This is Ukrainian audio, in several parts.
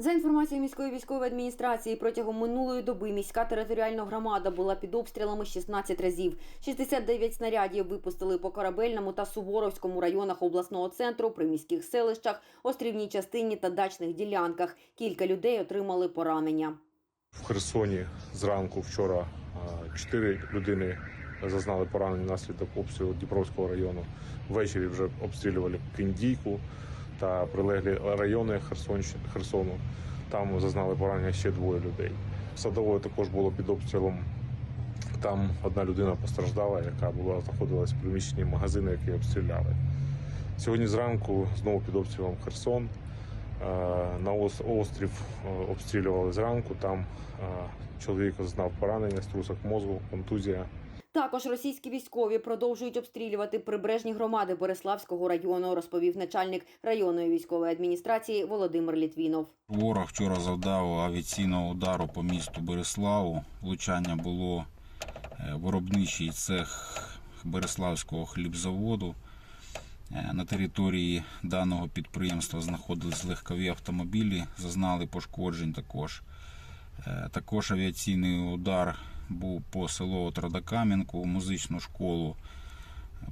За інформацією міської військової адміністрації, протягом минулої доби міська територіальна громада була під обстрілами 16 разів. 69 снарядів випустили по корабельному та суворовському районах обласного центру, при міських селищах, острівній частині та дачних ділянках. Кілька людей отримали поранення. В Херсоні зранку вчора чотири людини зазнали поранень внаслідок обстрілу Дніпровського району. Ввечері вже обстрілювали Кіндійку та прилеглі райони Херсону. Там зазнали поранення ще двоє людей. Садове також було під обстрілом. Там одна людина постраждала, яка була знаходилась в приміщенні магазину, який обстріляли. Сьогодні зранку знову під обстрілом Херсон. Е, На острів е, обстрілювали зранку. Там е, чоловік зазнав поранення, струсок мозку, контузія. Також російські військові продовжують обстрілювати прибережні громади Береславського району, розповів начальник районної військової адміністрації Володимир Літвінов. Ворог вчора завдав авіаційного удару по місту Береславу. Влучання було е, виробничий цех Береславського хлібзаводу. Е, На території даного підприємства знаходились легкові автомобілі, зазнали пошкоджень також. Е, Також авіаційний удар був по селу в музичну школу.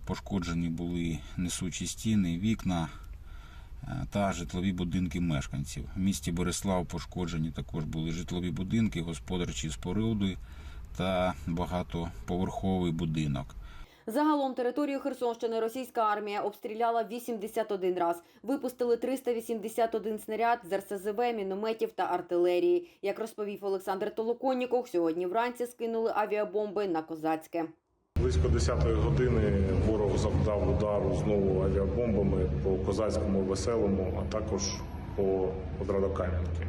Пошкоджені були несучі стіни, вікна е, та житлові будинки мешканців. В місті Борислав пошкоджені також були житлові будинки, господарчі споруди та багатоповерховий будинок. Загалом територію Херсонщини російська армія обстріляла 81 раз. Випустили 381 снаряд з РСЗВ, мінометів та артилерії. Як розповів Олександр Толоконніков, сьогодні вранці скинули авіабомби на Козацьке. Близько 10-ї години ворог завдав удару знову авіабомбами по козацькому веселому, а також по Подрадокам'янки.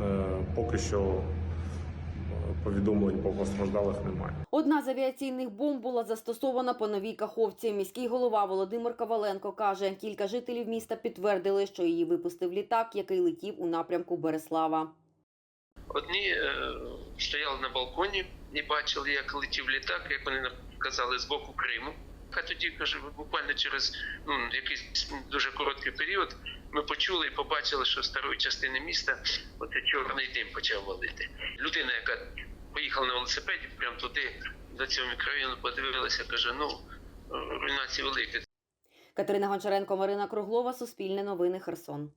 Е, Поки що повідомлень по постраждалих немає. Одна з авіаційних бомб була застосована по новій каховці. Міський голова Володимир Коваленко каже, кілька жителів міста підтвердили, що її випустив літак, який летів у напрямку Береслава. Одні е, стояли на балконі і бачили, як летів літак, як вони казали, з боку Криму. А тоді каже, буквально через ну, якийсь дуже короткий період ми почули і побачили, що з старої частини міста оце чорний дим почав валити. Людина, яка поїхала на велосипеді, прямо туди, до цього мікрорайону, подивилася, каже: ну руйнації великі. Катерина Гончаренко, Марина Круглова, Суспільне новини, Херсон.